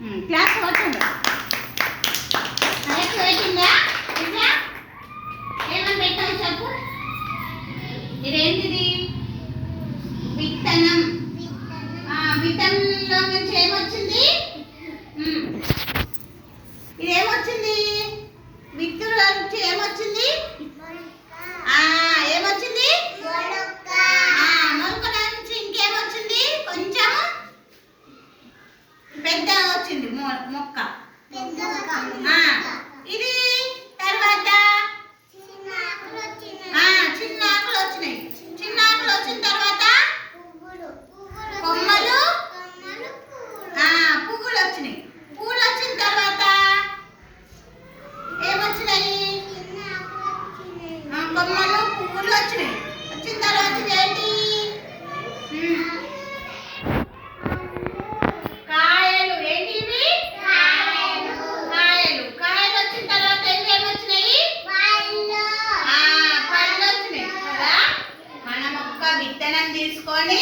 Class వచ్చిందా. Correct పెట్టిందా ఇట్లా ఏమని పెట్టాలి చెప్పు. ఇదేంటిది? విత్తనం. విత్తనంలో నుంచి ఏమొచ్చింది? ఇదేమొచ్చింది? విత్తుల నుంచి ఏమొచ్చింది? పెద్ద వచ్చింది మొక్క. ఇది తర్వాత చిన్న ఆకులు వచ్చినాయి చిన్న ఆకులు వచ్చిన తర్వాత కొమ్మలు పువ్వులు. వచ్చినాయి పువ్వులు వచ్చిన తర్వాత ఏమొచ్చినాయి? కొమ్మలు పువ్వులు వచ్చినాయి వచ్చిన తర్వాత ఏంటి తీసుకొని